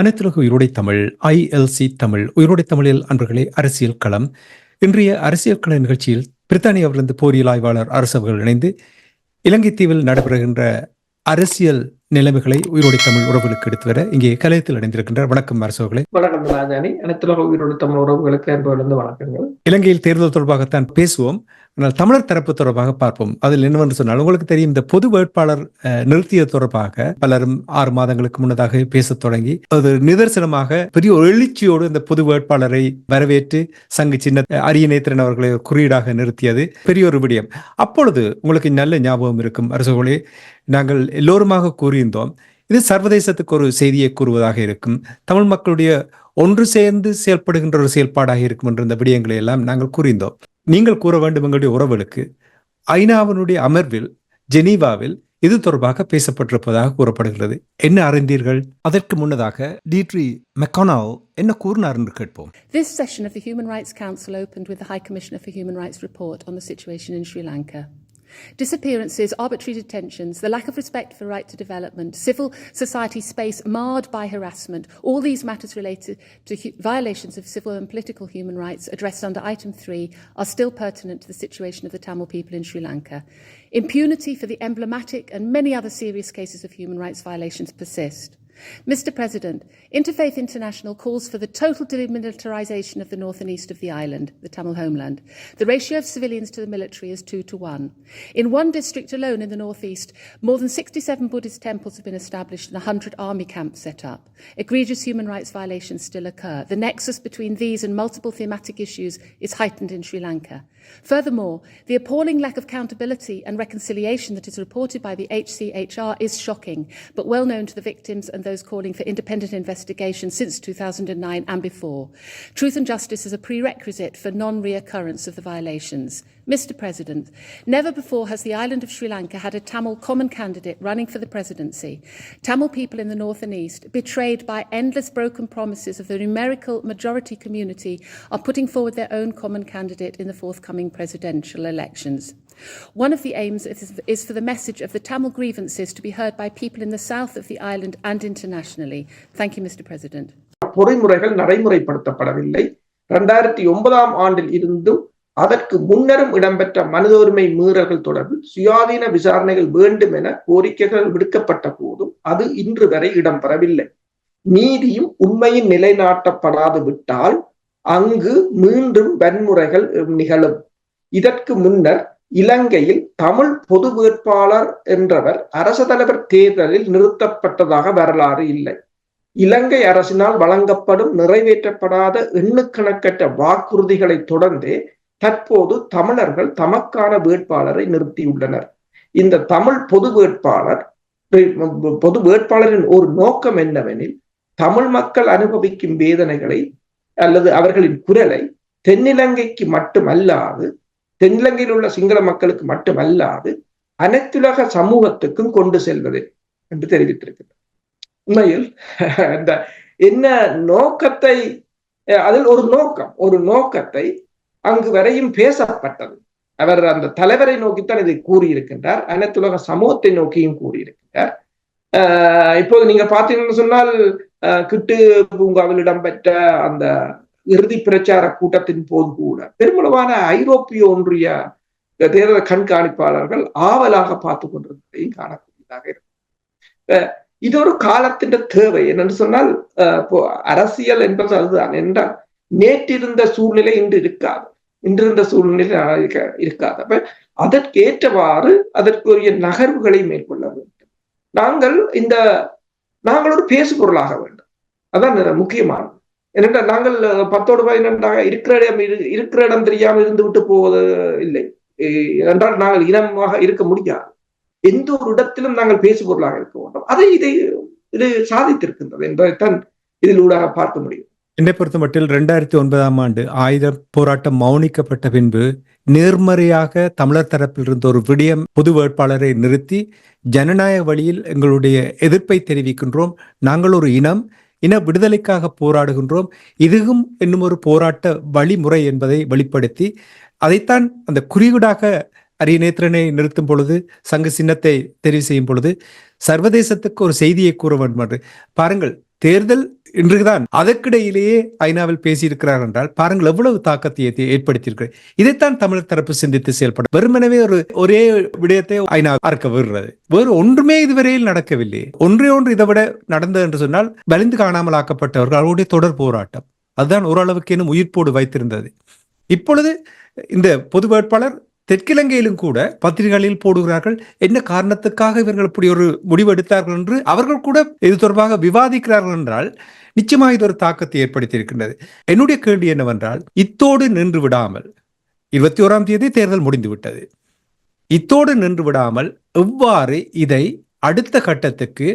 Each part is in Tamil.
அனைத்துலக Uyirodai Tamil I L C Tamil Uyirodai தமிழில் அன்பர்களே அரசியல் களம். இன்றைய அரசியல் கள நிகழ்ச்சியில் பிரித்தானியாவிலிருந்து போரியல் ஆய்வாளர் அரசு அவர்கள் இணைந்து இலங்கை தீவில் நடைபெறுகின்ற அரசியல் நிலைமைகளை உயிரோடை தமிழ் உறவுகளுக்கு எடுத்து வர இங்கே கலையத்தில் இணைந்திருக்கின்றார். வணக்கம் அரசு அவர்களே. வணக்கம் ராஜானி அனைத்துலக உயிரோடு தமிழ் உறவுகளுக்கு வணக்கங்கள். இலங்கையில் தேர்தல் தொடர்பாகத்தான் பேசுவோம். ஆனால் தமிழர் தரப்பு தொடர்பாக பார்ப்போம். அதில் என்னவென்று சொன்னால் உங்களுக்கு தெரியும் இந்த பொது வேட்பாளர் அஹ், நிறுத்தியது தொடர்பாக பலரும் ஆறு மாதங்களுக்கு முன்னதாக பேசத் தொடங்கி அது நிதர்சனமாக பெரிய ஒரு எழுச்சியோடு இந்த பொது வேட்பாளரை வரவேற்று சங்கு சின்ன அரிய நேத்திரன் அவர்களை குறியீடாக நிறுத்தியது பெரிய ஒரு விடயம். அப்பொழுது உங்களுக்கு நல்ல ஞாபகம் இருக்கும் அரசுகளே நாங்கள் எல்லோருமாக கூறியிருந்தோம் இது சர்வதேசத்துக்கு ஒரு செய்தியை கூறுவதாக இருக்கும். தமிழ் மக்களுடைய ஒன்று சேர்ந்து செயல்படுகின்ற ஒரு செயல்பாடாக இருக்கும் என்ற இந்த விடயங்களை எல்லாம் நாங்கள் கூறியிருந்தோம். நீங்கள் கூற வேண்டும் எங்களுடைய உறவுகளுக்கு ஐநாவினுடைய அமர்வில் ஜெனீவாவில் இது தொடர்பாக பேசப்பட்டிருப்பதாக கூறப்படுகிறது என்ன அறிந்தீர்கள் அதற்கு முன்னதாக டீட்ரி மெக்கானால் என்ன கூறினார் என்று கேட்போம் This session of the Human Rights Council opened with the High Commissioner for Human Rights report on the situation in Sri Lanka. Disappearances, arbitrary detentions, the lack of respect for right to development, civil society space marred by harassment, all these matters related to violations of civil and political human rights addressed under item 3 are still pertinent to the situation of the Tamil people in Sri Lanka. Impunity for the emblematic and many other serious cases of human rights violations persist. Mr. President, Interfaith International calls for the total demilitarisation of the north and east of the island, the Tamil homeland. The ratio of civilians to the military is two to one. In one district alone in the northeast, more than 67 Buddhist temples have been established and 100 army camps set up. Egregious human rights violations still occur. The nexus between these and multiple thematic issues is heightened in Sri Lanka. Furthermore, the appalling lack of accountability and reconciliation that is reported by the HCHR is shocking, but well known to the victims and those calling for independent investigation since 2009 and before. Truth and justice is a prerequisite for non reoccurrence of the violations. Mr. President, never before has the island of Sri Lanka had a Tamil common candidate running for the presidency. Tamil people in the north and east, betrayed by endless broken promises of the numerical majority community, are putting forward their own common candidate in the forthcoming presidential elections. One of the aims is, for the message of the Tamil grievances to be heard by people in the south of the island and internationally. Thank you, Mr. President. பொறிமுறைகள் நடைமுறைப்படுத்தப்படவில்லை இரண்டாயிரத்தி ஒன்பதாம் ஆண்டில் இருந்தும் அதற்கு முன்னரும் இடம்பெற்ற மனித உரிமை மீறல்கள் தொடர்பில் சுயாதீன விசாரணைகள் வேண்டும் என கோரிக்கைகள் விடுக்கப்பட்ட போதும் அது இன்று வரை இடம்பெறவில்லை நீதியும் உண்மையும் நிலைநாட்டப்படாது விட்டால் அங்கு மீண்டும் வன்முறைகள் நிகழும் இதற்கு முன்னர் இலங்கையில் தமிழ் பொது வேட்பாளர் என்றவர் அரச தலைவர் தேர்தலில் நிறுத்தப்பட்டதாக வரலாறு இல்லை. இலங்கை அரசினால் வழங்கப்படும் நிறைவேற்றப்படாத எண்ணுக்கணக்கற்ற வாக்குறுதிகளை தொடர்ந்தே தற்போது தமிழர்கள் தமக்கான வேட்பாளரை நிறுத்தியுள்ளனர். இந்த தமிழ் பொது வேட்பாளர் பொது வேட்பாளரின் ஒரு நோக்கம் என்னவெனில் தமிழ் மக்கள் அனுபவிக்கும் வேதனைகளை அல்லது அவர்களின் குரலை தென்னிலங்கைக்கு மட்டுமல்லாது தென்னிலங்கையில் உள்ள சிங்கள மக்களுக்கு மட்டுமல்லாது அனைத்துலக சமூகத்துக்கும் கொண்டு செல்வது என்று தெரிவித்திருக்கிறார் உண்மையில் அந்த என்ன நோக்கத்தை அதில் ஒரு நோக்கம் ஒரு நோக்கத்தை அங்கு வரையும் பேசப்பட்டது. அவர் அந்த தலைவரை நோக்கித்தான் இதை கூறியிருக்கின்றார் அனைத்துலக சமூகத்தை நோக்கியும் கூறியிருக்கின்றார். ஆஹ் இப்போது நீங்க பார்த்தீங்கன்னு சொன்னால் கிட்டு பூங்காவில் இடம்பெற்ற அந்த இறுதி பிரச்சார கூட்டத்தின் போது கூட. பெருமளவான ஐரோப்பிய ஒன்றிய தேர்தல் கண்காணிப்பாளர்கள் ஆவலாக பார்த்து கொண்டிருந்ததையும் காணக்கூடியதாக இருக்கு. இது ஒரு காலத்தின் தேவை. என்னன்னு சொன்னால் அரசியல் என்பது அதுதான். என்றால் நேற்றிருந்த சூழ்நிலை இன்று இருக்காது. இன்றிருந்த சூழ்நிலை இருக்காது. அப்ப அதற்கு ஏற்றவாறு அதற்குரிய நகர்வுகளை மேற்கொள்ள வேண்டும். நாங்கள் இந்த நாங்கள் ஒரு பேசு பொருளாக வேண்டும். அதான் முக்கியமானது. ஏனென்றால் நாங்கள் பத்தோடு பதினெண்டாக இருக்கிற இடம் இருக்கிற இடம் தெரியாமல் இருந்து விட்டு போவது இல்லை. என்றால் நாங்கள் இனமாக இருக்க முடியாது. எந்த ஒரு இடத்திலும் நாங்கள் பேசுபொருளாக இருக்க வேண்டும் அதை இதை இது சாதித்திருக்கின்றது என்பதைத்தான் இதில் ஊடாக பார்க்க முடியும். என்னை பொறுத்த மட்டில் ரெண்டாயிரத்தி ஒன்பதாம் ஆண்டு ஆயுத போராட்டம் மௌனிக்கப்பட்ட பின்பு நேர்மறையாக தமிழர் தரப்பில் இருந்த ஒரு விடயம் பொது வேட்பாளரை நிறுத்தி ஜனநாயக வழியில் எங்களுடைய எதிர்ப்பை தெரிவிக்கின்றோம். நாங்கள் ஒரு இனம் இன விடுதலைக்காக போராடுகின்றோம். இதுவும் இன்னும் ஒரு போராட்ட வழிமுறை என்பதை வெளிப்படுத்தி அதைத்தான் அந்த குறியீடாக அரியநேத்திரனை நிறுத்தும் பொழுது சங்க சின்னத்தை தெரிவு செய்யும் பொழுது சர்வதேசத்துக்கு ஒரு செய்தியை கூற வேண்டும் என்று. பாருங்கள் தேர்தல் இன்றுதான் அதற்கிடையிலேயே ஐநாவில் பேசியிருக்கிறார் என்றால் பாருங்கள் எவ்வளவு தாக்கத்தை ஏற்படுத்தியிருக்கிறது இதைத்தான் தமிழர் தரப்பு சிந்தித்து செயல்படும். வெறுமனவே ஒரு ஒரே விடயத்தை ஐநா அறுக்க விடுறது. வேறு ஒன்றுமே இதுவரையில் நடக்கவில்லை. ஒன்றே ஒன்று இதை விட நடந்தது என்று சொன்னால் வலிந்து காணாமல் ஆக்கப்பட்டவர்கள் அவருடைய தொடர் போராட்டம். அதுதான் ஓரளவுக்கு இன்னும் உயிர்ப்போடு வைத்திருந்தது. இப்பொழுது இந்த பொது வேட்பாளர் தெற்கிலங்கையிலும் கூட பத்திரிகைகளில் போடுகிறார்கள். என்ன காரணத்துக்காக இவர்கள் இப்படி ஒரு முடிவு எடுத்தார்கள் என்று அவர்கள் கூட இது தொடர்பாக விவாதிக்கிறார்கள் என்றால் நிச்சயமாக இது ஒரு தாக்கத்தை ஏற்படுத்தியிருக்கின்றது. என்னுடைய கேள்வி என்னவென்றால் இத்தோடு நின்று விடாமல் இருபத்தி ஓராம் தேதி தேர்தல் முடிந்து விட்டது. இத்தோடு நின்று விடாமல் எவ்வாறு இதை அடுத்த கட்டத்துக்கு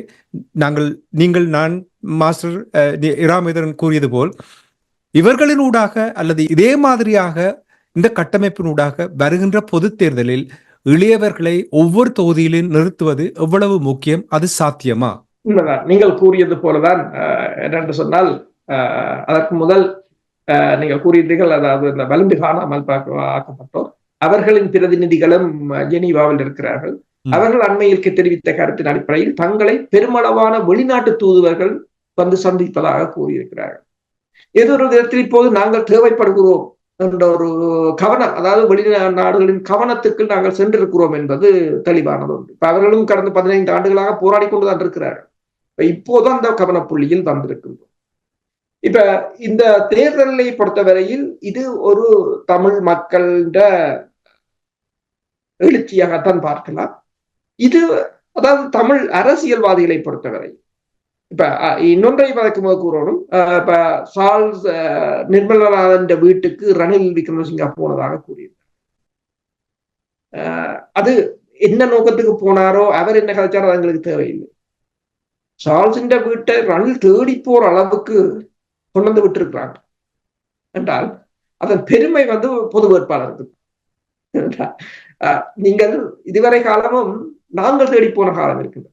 நாங்கள் நீங்கள் நான் மாஸ்டர் அஹ், இராமேந்திரன் கூறியது போல் இவர்களின் ஊடாக அல்லது இதே மாதிரியாக இந்த கட்டமைப்பினூடாக வருகின்ற பொது தேர்தலில் இளையவர்களை ஒவ்வொரு தொகுதியிலும் நிறுத்துவது எவ்வளவு முக்கியம்? அது சாத்தியமா? உண்மைதான் நீங்கள் கூறியது போலதான் என்னென்று சொன்னால் அதற்கு முதல் நீங்கள் கூறியீர்கள் அதாவது இந்த வலிந்து காணாமல் ஆக்கப்பட்டோர். அவர்களின் பிரதிநிதிகளும் ஜெனீவாவில் இருக்கிறார்கள். அவர்கள் அண்மையில் தெரிவித்த கருத்தின் அடிப்படையில் தங்களை பெருமளவான வெளிநாட்டு தூதுவர்கள் வந்து சந்திப்பதாக கூறியிருக்கிறார்கள். ஏதோ ஒரு விதத்தில் இப்போது நாங்கள் தேவைப்படுகிறோம். என்ற ஒரு கவனம் அதாவது வெளிநாடுகளின் கவனத்துக்கு நாங்கள் சென்றிருக்கிறோம் என்பது தெளிவானது ஒன்று இப்ப அவர்களும் கடந்த பதினைந்து ஆண்டுகளாக போராடி கொண்டுதான் இருக்கிறார்கள். இப்ப இப்போதான் அந்த கவனப்புள்ளியில் வந்திருக்கின்றோம். இப்ப இந்த தேர்தலை பொறுத்தவரையில் இது ஒரு தமிழ் மக்களிட எழுச்சியாகத்தான் பார்க்கலாம். இது அதாவது தமிழ் அரசியல்வாதிகளை பொறுத்தவரை இப்ப அஹ், இன்னொன்றை பதக்கும்போது முதல் கூறணும். அஹ், இப்ப சால்ஸ் அஹ், நிர்மலநாதன் வீட்டுக்கு ரணில் விக்ரமசிங்கா போனதாக கூறியிருந்தார். அது என்ன நோக்கத்துக்கு போனாரோ அவர் என்ன கதைச்சாரோ அது எங்களுக்கு தேவையில்லை. சார்ல்ஸின் வீட்டை ரணில் தேடி போற அளவுக்கு கொண்டு வந்து விட்டிருக்கிறாங்க. என்றால் அதன் பெருமை வந்து பொது வேட்பாளருக்கு. நீங்கள் இதுவரை காலமும் நாங்கள் தேடி போன காலம் இருக்குது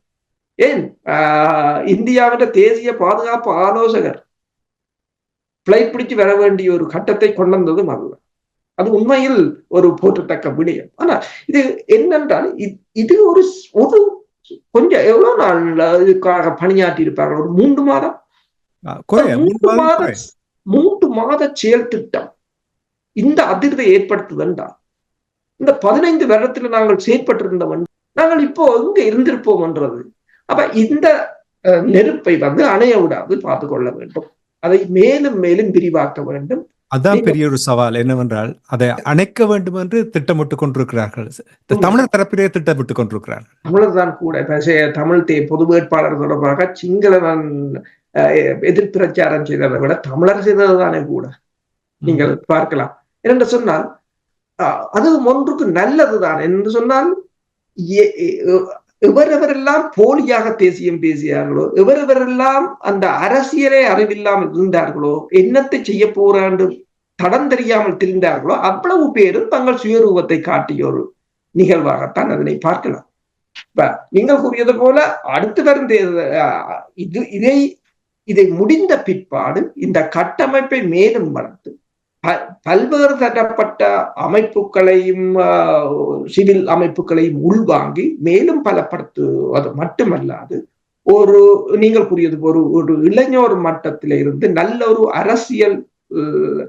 ஏன்? ஆஹ், இந்தியாவின் தேசிய பாதுகாப்பு ஆலோசகர் பிளைட் பிடிச்சு வர வேண்டிய ஒரு கட்டத்தை கொண்டு வந்ததும் அல்ல அது உண்மையில் ஒரு போற்றத்தக்க விடயம். ஆனா இது என்னென்றால் இது ஒரு ஒரு கொஞ்சம் எவ்வளவு நாள் இதுக்காக பணியாற்றி இருப்பார்கள் ஒரு மூன்று மாதம்? மூன்று மாத. மூன்று மாத செயல் திட்டம் இந்த அதிர்வை ஏற்படுத்துதென்றா இந்த பதினைந்து வருடத்துல நாங்கள் செயற்பட்டிருந்தவன் நாங்கள் இப்போ எங்க இருந்திருப்போம் என்றது? அப்ப இந்த நெருப்பை வந்து அணைய விடாது பார்த்து கொள்ள வேண்டும். அதை மேலும் மேலும் விரிவாக்க வேண்டும். அதான் பெரிய ஒரு சவால் என்னவென்றால் அதை அணைக்க வேண்டும் என்று திட்டமிட்டு கொண்டிருக்கிறார்கள். தமிழர் தரப்பிலே திட்டமிட்டு கொண்டிருக்கிறார்கள். தமிழர் தான் கூட தமிழ் தே பொது வேட்பாளர் தொடர்பாக சிங்களவன் அஹ், எதிர் பிரச்சாரம் செய்ததை விட தமிழர் செய்தது தானே கூட. நீங்கள் பார்க்கலாம். என்று சொன்னால் அது ஒன்றுக்கு நல்லதுதான். என்று சொன்னால் எவரெவரெல்லாம் போலியாக தேசியம் பேசியார்களோ எவரெவரெல்லாம் அந்த அரசியலே அறிவில்லாமல் இருந்தார்களோ என்னத்தை செய்ய போறாண்டு தடம் தெரியாமல் திரிந்தார்களோ அவ்வளவு பேரும் தங்கள் சுயரூபத்தை காட்டிய ஒரு நிகழ்வாகத்தான் அதனை பார்க்கலாம். இப்ப நீங்கள் கூறியது போல அடுத்து வரும் அஹ், இது இதை இதை முடிந்த பிற்பாடு இந்த கட்டமைப்பை மேலும் வளர்த்து பல்வேறு தரப்பட்ட அமைப்புகளையும் ஆஹ், சிவில் அமைப்புகளையும் உள்வாங்கி மேலும் பலப்படுத்துவது மட்டுமல்லாது ஒரு நீங்கள் கூறியது ஒரு ஒரு இளைஞர் மட்டத்தில இருந்து நல்ல ஒரு அரசியல்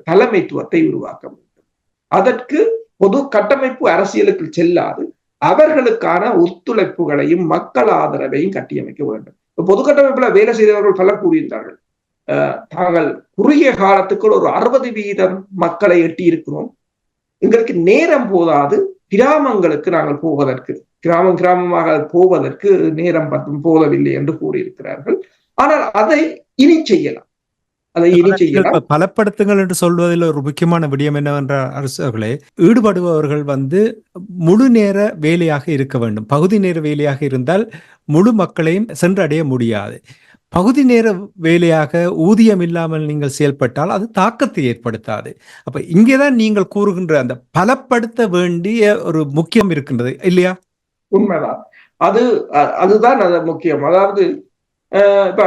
தலைமைத்துவத்தை உருவாக்க வேண்டும். அதற்கு பொது கட்டமைப்பு அரசியலுக்கு செல்லாது அவர்களுக்கான ஒத்துழைப்புகளையும் மக்கள் ஆதரவையும் கட்டியமைக்க வேண்டும். பொது கட்டமைப்புல வேலை செய்தவர்கள் பலர் கூறியிருந்தார்கள். தாங்கள் குறுகிய காலத்துக்குள் ஒரு அறுபது வீதம் மக்களை எட்டி இருக்கிறோம் எங்களுக்கு நேரம் போதாது. கிராமங்களுக்கு நாங்கள் போவதற்கு கிராமம் கிராமமாக போவதற்கு நேரம் போதவில்லை என்று கூறியிருக்கிறார்கள். ஆனால் அதை இனி செய்யலாம். அதை இனி செய்யலாம். பலப்படுத்துங்கள் என்று சொல்வதில் ஒரு முக்கியமான விடயம் என்னவென்ற அரசுகளே ஈடுபடுபவர்கள் வந்து முழு நேர வேலையாக இருக்க வேண்டும். பகுதி நேர வேலையாக இருந்தால் முழு மக்களையும் சென்றடைய முடியாது. பகுதி நேர வேலையாக ஊதியம் இல்லாமல் நீங்கள் செயல்பட்டால் அது தாக்கத்தை ஏற்படுத்தாது. அப்ப இங்கேதான் நீங்கள் கூறுகின்ற அந்த பலப்படுத்த வேண்டிய ஒரு முக்கியம் இருக்கின்றது இல்லையா? உண்மைதான். அது அதுதான் அது முக்கியம். அதாவது இப்ப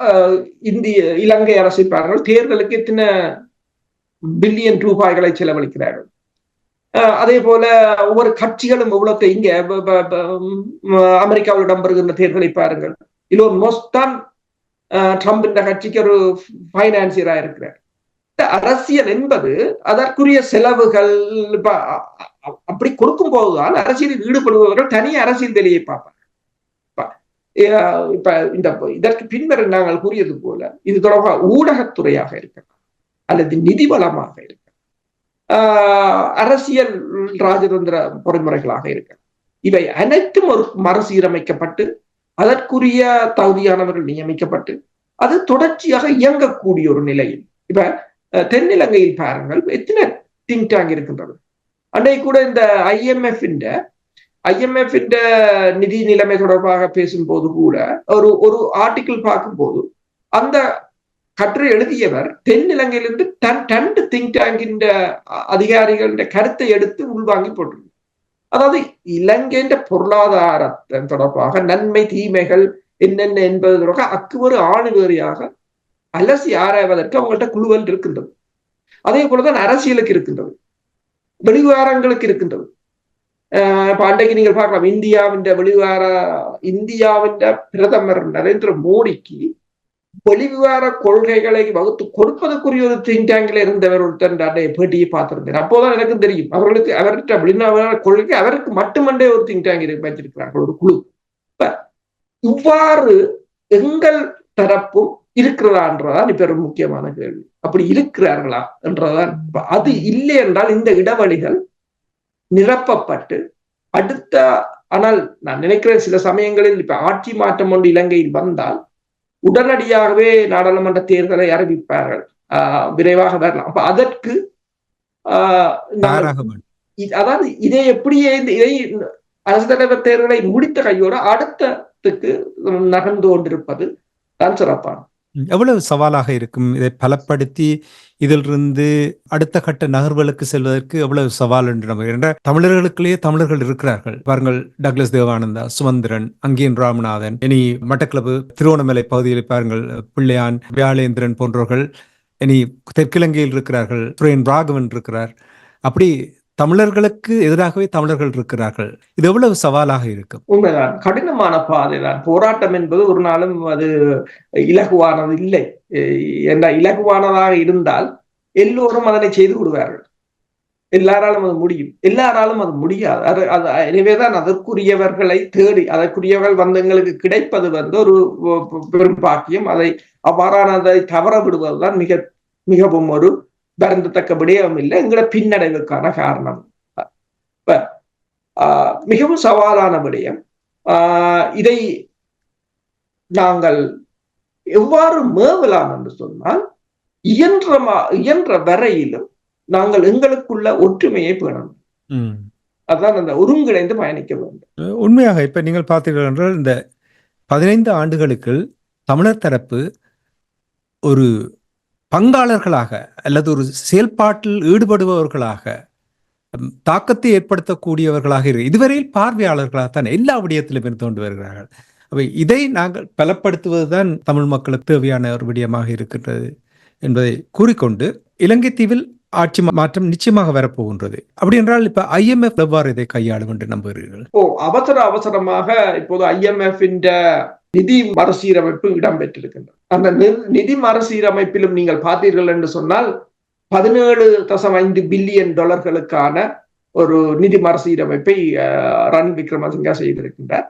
அஹ், இந்திய இலங்கை அரசு பாருங்கள் தேர்தலுக்கு எத்தனை பில்லியன் ரூபாய்களை செலவழிக்கிறார்கள். அதே போல ஒவ்வொரு கட்சிகளும் எவ்வளவு இங்க அமெரிக்காவில் இடம்பெறுகின்ற தேர்தலை பாருங்கள். இலோன் மோஸ்ட் தான் ட்ரம்ப் இந்த கட்சிக்கு ஒரு பைனான்சியரா இருக்கிறார். அரசியல் என்பது அதற்குரிய செலவுகள் இப்ப அப்படி கொடுக்கும் போதுதான் அரசியலில் ஈடுபடுபவர்கள் தனி அரசியல் நிலையை பார்ப்பாங்க. இப்ப, இந்த இதற்கு பின்னர் நாங்கள் கூறியது போல இது தொடர்பாக ஊடகத்துறையாக இருக்கலாம் அல்லது நிதி வளமாக இருக்கலாம். ஆஹ் அரசியல் ராஜதந்திர பொறிமுறைகளாக இருக்கலாம். இவை அனைத்தும் ஒரு மறுசீரமைக்கப்பட்டு அதற்குரிய தகுதியானவர்கள் நியமிக்கப்பட்டு அது தொடர்ச்சியாக இயங்கக்கூடிய ஒரு நிலையில். இப்ப தென்னிலங்கையில் பாருங்கள் எத்தனை திங்க் டேங்க் இருக்கின்றது? அன்றைக்கு கூட இந்த ஐஎம்எஃப் ஐஎம்எஃப் நிதி நிலைமை தொடர்பாக பேசும்போது கூட ஒரு ஒரு ஆர்டிக்கிள் பார்க்கும்போது அந்த கட்டுரை எழுதியவர் தென்னிலங்கையிலிருந்து தன் ரெண்டு திங்க் டேங்கின் அதிகாரிகளின் கருத்தை எடுத்து உள்வாங்கி போட்டிருந்தார். அதாவது இலங்கையின் பொருளாதாரத்தின் தொடர்பாக நன்மை தீமைகள் என்னென்ன என்பது தொடர்பாக அக்குவரு ஆணுவேறியாக அலசி ஆராய்வதற்கு அவங்கள்ட்ட குழுவல் இருக்கின்றது. அதே போலதான் அரசியலுக்கு இருக்கின்றது. வெளிவாரங்களுக்கு இருக்கின்றது. அஹ் இப்ப அன்றைக்கு நீங்கள் பார்க்கலாம் இந்தியாவின் வெளிவார இந்தியாவின் பிரதமர் நரேந்திர மோடிக்கு வெளிவிவார கொள்கைகளை வகுத்து கொடுப்பதற்குரிய ஒரு திங்க் இருந்தவர் ஒருத்தன் பேட்டியை பார்த்திருந்தேன். அப்போதான் எனக்கு தெரியும். அவர்களுக்கு அவர்கிட்ட வெளிநாடு கொள்கை அவருக்கு மட்டுமண்டே ஒரு திங்காங் டேங்க் வச்சிருக்கிறார்கள் ஒரு குழு. இப்ப இவ்வாறு எங்கள் தரப்பும் இருக்கிறதான்றதான் இப்ப ஒரு முக்கியமான கேள்வி. அப்படி இருக்கிறார்களா என்றதான். அது இல்லை என்றால் இந்த இடைவெளிகள் நிரப்பப்பட்டு அடுத்த ஆனால் நான் நினைக்கிறேன் சில சமயங்களில் இப்ப ஆட்சி மாற்றம் ஒன்று இலங்கையில் வந்தால் உடனடியாகவே நாடாளுமன்ற தேர்தலை அறிவிப்பார்கள். ஆஹ் விரைவாக வரலாம். அப்ப அதற்கு அதாவது இதை எப்படியே இதை அரசு தலைவர் தேர்தலை முடித்த கையோட அடுத்ததுக்கு நகர்ந்து கொண்டிருப்பது தான் சிறப்பான எவ்வளவு சவாலாக இருக்கும்? இதை பலப்படுத்தி இதிலிருந்து அடுத்த கட்ட நகர்வுகளுக்கு செல்வதற்கு எவ்வளவு சவால் என்று நம்ம என்ற தமிழர்களுக்குள்ளேயே தமிழர்கள் இருக்கிறார்கள். பாருங்கள் டக்ளஸ் தேவானந்தா சுமந்திரன் அங்கேயன் ராமநாதன் இனி மட்டக்களப்பு திருவோணமலை பகுதியில் பாருங்கள் பிள்ளையான் வியாழேந்திரன் போன்றவர்கள் இனி தெற்கிலங்கையில் இருக்கிறார்கள் சுரேன் ராகவன் இருக்கிறார். அப்படி தமிழர்களுக்கு எதிராகவே தமிழர்கள் இருக்கிறார்கள். இது எவ்வளவு சவாலாக இருக்கும்? உண்மைதான். கடினமான பாதை தான் போராட்டம் என்பது ஒரு நாளும் அது இலகுவானது இல்லை. என்ற இலகுவானதாக இருந்தால் எல்லோரும் அதனை செய்து விடுவார்கள். எல்லாராலும் அது முடியும். எல்லாராலும் அது முடியாது. அது அது எனவேதான் அதற்குரியவர்களை தேடி அதற்குரியவர்கள் வந்து எங்களுக்கு கிடைப்பது வந்து ஒரு பெரும் பாக்கியம். அதை அவ்வாறானதை தவற விடுவதுதான் மிக மிகவும் ஒரு வருந்தத்தக்க விடயம் இல்லை. எங்களோட பின்னடைவுக்கான காரணம். மிகவும் சவாலான விடயம் ஆஹ் இதை நாங்கள் எவ்வாறு மேவலாம் என்று சொன்னால் இயன்ற இயன்ற வரையிலும் நாங்கள் எங்களுக்குள்ள ஒற்றுமையை பேணணும். அதான் அந்த ஒருங்கிணைந்து பயணிக்க வேண்டும். உண்மையாக இப்ப நீங்கள் பார்த்தீர்கள் என்றால் இந்த பதினைந்து ஆண்டுகளுக்கு தமிழர் தரப்பு ஒரு பங்காளர்களாக அல்லது ஒரு செயல்பாட்டில் ஈடுபடுபவர்களாக தாக்கத்தை ஏற்படுத்தக்கூடியவர்களாக இரு இதுவரையில் பார்வையாளர்களாக தான் எல்லா விடயத்திலும் இருந்து கொண்டு வருகிறார்கள். அவை இதை நாங்கள் பலப்படுத்துவதுதான் தமிழ் மக்களுக்கு தேவையான ஒரு விடயமாக இருக்கின்றது என்பதை கூறிக்கொண்டு இலங்கை தீவில் ஆட்சி மாற்றம் நிச்சயமாக வரப்போகின்றது. அப்படி என்றால் இப்ப ஐஎம்எஃப் எவ்வாறு இதை கையாளும் என்று நம்புகிறீர்கள்? ஓ அவசர அவசரமாக இப்போது ஐஎம்எஃப் நிதி மறுசீரமைப்பு இடம்பெற்றிருக்கின்றது. அந்த நிதி மறுசீரமைப்பிலும் நீங்கள் பார்த்தீர்கள் என்று சொன்னால் பதினேழு தசம் ஐந்து பில்லியன் டாலர்களுக்கான ஒரு நிதி மறுசீரமைப்பை ரன் விக்ரமசிங்கா செய்திருக்கின்றார்.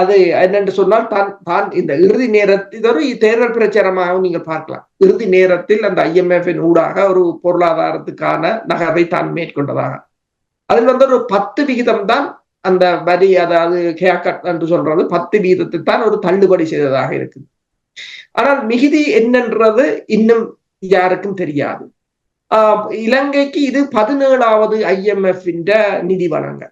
அது என்னென்று சொன்னால் தான் தான் இந்த இறுதி நேரத்தில் ஒரு தேர்தல் பிரச்சாரமாகவும் நீங்கள் பார்க்கலாம். இறுதி நேரத்தில் அந்த ஐஎம்எஃப்பின் ஊடாக ஒரு பொருளாதாரத்துக்கான நகர்வை தான் மேற்கொண்டதாக. அதில் வந்து ஒரு பத்து விகிதம் தான் அந்த வரி அதாவது கேக்கட் என்று சொல்றது பத்து வீதத்தை தான் ஒரு தள்ளுபடி செய்ததாக இருக்குது. ஆனால் மிகுதி என்னன்றது இன்னும் யாருக்கும் தெரியாது. ஆஹ் இலங்கைக்கு இது பதினேழாவது ஐஎம்எஃப் நிதி வழங்க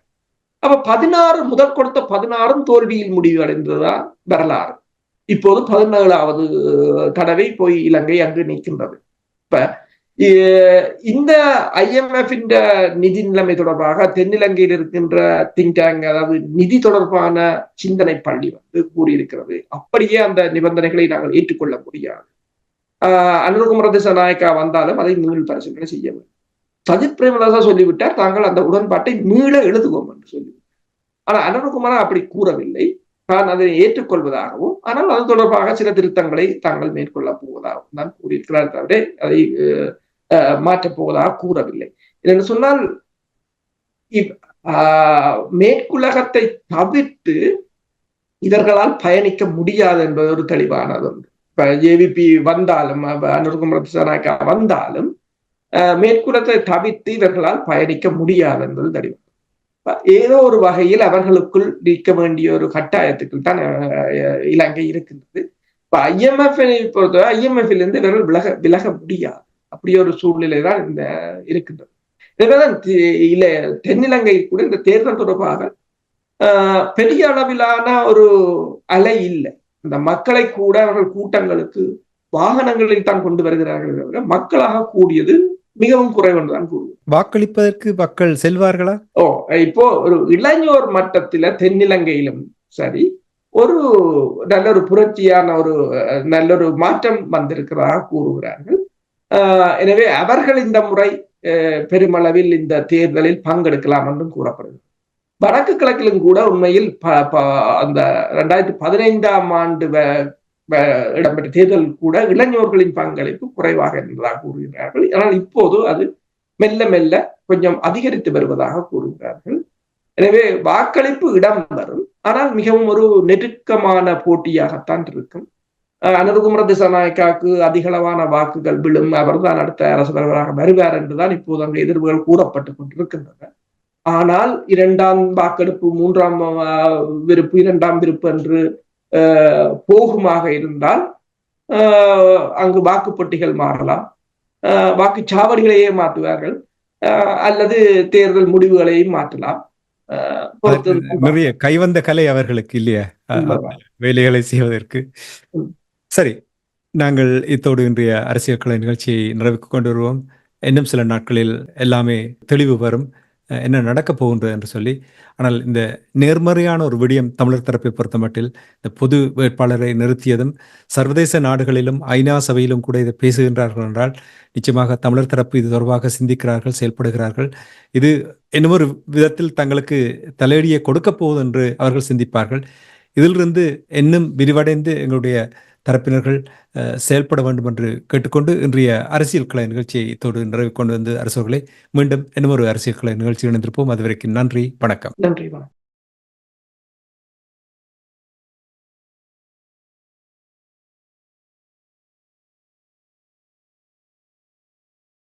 அப்ப பதினாறு முதல் கொடுத்த பதினாறும் தோல்வியில் முடிவடைந்ததா வரலாறு. இப்போது பதினேழாவது தடவை போய் இலங்கை அங்கு நிற்கின்றது. இப்ப இந்த ஐஎம்எஃப் நிதி நிலைமை தொடர்பாக தென்னிலங்கையில் இருக்கின்ற திங்க் டேங்க் அதாவது நிதி தொடர்பான சிந்தனை பள்ளி வந்து கூறியிருக்கிறது. அப்படியே அந்த நிபந்தனைகளை நாங்கள் ஏற்றுக்கொள்ள முடியாது. ஆஹ் அனுர்குமார திசாநாயக்கா வந்தாலும் அதை மீள் பரிசீலனை செய்ய வேண்டும். சஜித் பிரேமதாசா சொல்லிவிட்டார் தாங்கள் அந்த உடன்பாட்டை மீள எழுதுவோம் என்று சொல்லி. ஆனால் அனந்தகுமாரா அப்படி கூறவில்லை. தான் அதை ஏற்றுக்கொள்வதாகவும் ஆனால் அது தொடர்பாக சில திருத்தங்களை தாங்கள் மேற்கொள்ள போவதாகவும் தான் கூறியிருக்கிறார் தவிர அதை மாற்றப் போவதாக கூறவில்லை. என்று சொன்னால் ஆஹ், மேற்குலகத்தை தவிர்த்து இவர்களால் பயணிக்க முடியாது என்பது ஒரு தெளிவானது ஒன்று இப்ப வந்தாலும் அனுர்குமார வந்தாலும் மேற்குலத்தை தவித்து இவர்களால் பயணிக்க முடியாது என்பது தெளிவு ஏதோ ஒரு வகையில் அவர்களுக்குள் நீக்க வேண்டிய ஒரு கட்டாயத்துக்குள் தான் இலங்கை இருக்கின்றது. இப்ப ஐஎம்எஃப் பொறுத்தவரை ஐஎம்எஃப்ல இருந்து இவர்கள் விலக விலக முடியாது. அப்படி ஒரு சூழ்நிலை தான் இந்த இருக்கின்றது. எனவேதான் இல்ல தென்னிலங்கை கூட இந்த தேர்தல் தொடர்பாக ஆஹ், பெரிய அளவிலான ஒரு அலை இல்லை. இந்த மக்களை கூட அவர்கள் கூட்டங்களுக்கு வாகனங்களில் தான் கொண்டு வருகிறார்கள் தவிர மக்களாக கூடியது மிகவும் குறைவு என்றுதான் கூறுவோம். வாக்களிப்பதற்கு மக்கள் செல்வார்களா? ஓ இப்போ ஒரு இளைஞர் மட்டத்தில தென்னிலங்கையிலும் சரி ஒரு நல்ல ஒரு புரட்சியான ஒரு நல்ல ஒரு மாற்றம் வந்திருக்கிறதாக கூறுகிறார்கள். ஆஹ், எனவே அவர்கள் இந்த முறை பெருமளவில் இந்த தேர்தலில் பங்கெடுக்கலாம் என்றும் கூறப்படுகிறது. வடக்கு கிழக்கிலும் கூட உண்மையில் அந்த ரெண்டாயிரத்தி பதினைந்தாம் ஆண்டு இடம்பெற்ற தேர்தல் கூட இளைஞர்களின் பங்களிப்பு குறைவாக இருந்ததாக கூறுகிறார்கள். ஆனால் இப்போது அது மெல்ல மெல்ல கொஞ்சம் அதிகரித்து வருவதாக கூறுகிறார்கள். எனவே வாக்களிப்பு வரும். ஆனால் மிகவும் ஒரு நெருக்கமான போட்டியாகத்தான் இருக்கும். அஹ் அனுருகுமர திசாநாயக்காவுக்கு அதிகளவான வாக்குகள் விழும் அவர்தான் அடுத்த அரசு தலைவராக வருவார் என்றுதான் இப்போது அங்கு எதிர்வுகள் கூறப்பட்டுக் கொண்டிருக்கின்றன. ஆனால் இரண்டாம் வாக்கெடுப்பு மூன்றாம் விருப்பு இரண்டாம் விருப்பு என்று போகுமாக இருந்தால் அங்கு வாக்குப்பட்டிகள் மாறலாம். வாக்குச்சாவடிகளையே மாற்றுவார்கள். அல்லது தேர்தல் முடிவுகளையும் மாற்றலாம். நிறைய கைவந்த கலை அவர்களுக்கு இல்லையா. வேலைகளை செய்வதற்கு. சரி நாங்கள் இத்தோடு இன்றைய அரசியல் கலை நிகழ்ச்சியை நிறைவுக்கு கொண்டு வருவோம். இன்னும் சில நாட்களில் எல்லாமே தெளிவு வரும். என்ன நடக்க போகின்றது என்று சொல்லி ஆனால் இந்த நேர்மறையான ஒரு விடயம் தமிழர் தரப்பை பொறுத்தமட்டில் இந்த பொது வேட்பாளரை நிறுத்தியதும் சர்வதேச நாடுகளிலும் ஐநா சபையிலும் கூட இதை பேசுகின்றார்கள் என்றால் நிச்சயமாக தமிழர் தரப்பு இது தொடர்பாக சிந்திக்கிறார்கள் செயல்படுகிறார்கள். இது இன்னொரு விதத்தில் தங்களுக்கு தலையடியை கொடுக்க போகுது என்று அவர்கள் சிந்திப்பார்கள். இதிலிருந்து இன்னும் விரிவடைந்து எங்களுடைய தரப்பினர்கள் செயல்பட வேண்டும் என்று கேட்டுக்கொண்டு இன்றைய அரசியல் கலை நிகழ்ச்சியை இத்தோடு நிறைவு கொண்டு வந்து அரசர்களை மீண்டும் இன்னும் ஒரு அரசியல் கலை நிகழ்ச்சி இணைந்திருப்போம். அதுவரைக்கும் நன்றி வணக்கம். நன்றி வணக்கம்.